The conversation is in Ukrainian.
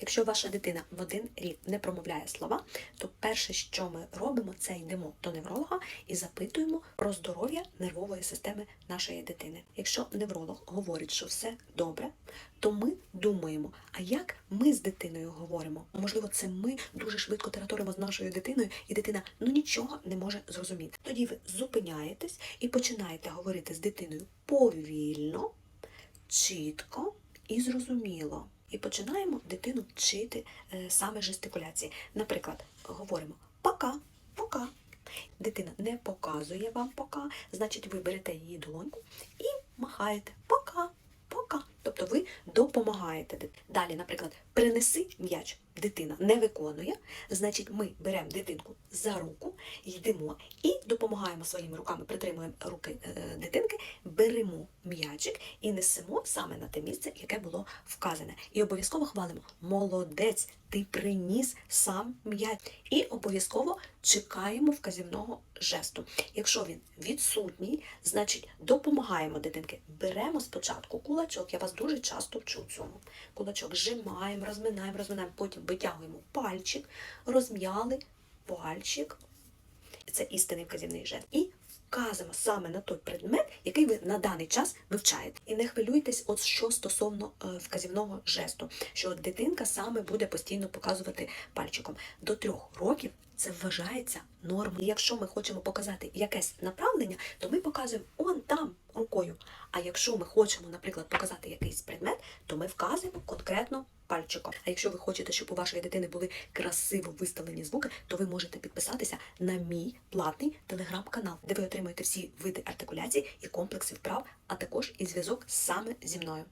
Якщо ваша дитина в один рік не промовляє слова, то перше, що ми робимо, це йдемо до невролога і запитуємо про здоров'я нервової системи нашої дитини. Якщо невролог говорить, що все добре, то ми думаємо, а як ми з дитиною говоримо? Можливо, це ми дуже швидко тераторимо з нашою дитиною, і дитина ну нічого не може зрозуміти. Тоді ви зупиняєтесь і починаєте говорити з дитиною повільно, чітко і зрозуміло. І починаємо дитину вчити е, саме жестикуляції. Наприклад, говоримо пока, пока. Дитина не показує вам пока, значить, ви берете її долоньку і махаєте пока, пока. Тобто ви допомагаєте. Далі, наприклад, принеси м'яч. Дитина не виконує, значить, ми беремо дитинку за руку, йдемо і допомагаємо своїми руками, притримуємо руки е, дитинки, беремо м'ячик і несемо саме на те місце, яке було вказане. І обов'язково хвалимо молодець, ти приніс сам м'яч. І обов'язково чекаємо вказівного жесту. Якщо він відсутній, значить допомагаємо дитинки. Беремо спочатку кулачок. Я вас дуже часто вчу цьому. Кулачок зжимаємо, розминаємо, розминаємо, потім витягуємо пальчик, розм'яли пальчик. Це істинний вказівний жест. І вказуємо саме на той предмет, який ви на даний час вивчаєте. І не хвилюйтесь, от що стосовно е, вказівного жесту, що дитинка саме буде постійно показувати пальчиком. До трьох років це вважається нормою. Якщо ми хочемо показати якесь направлення, то ми показуємо он там рукою. А якщо ми хочемо, наприклад, показати якийсь предмет, то ми вказуємо конкретно пальчиком. А якщо ви хочете, щоб у вашої дитини були красиво виставлені звуки, то ви можете підписатися на мій платний телеграм-канал, де ви отримаєте всі види артикуляції і комплекси вправ, а також і зв'язок саме зі мною.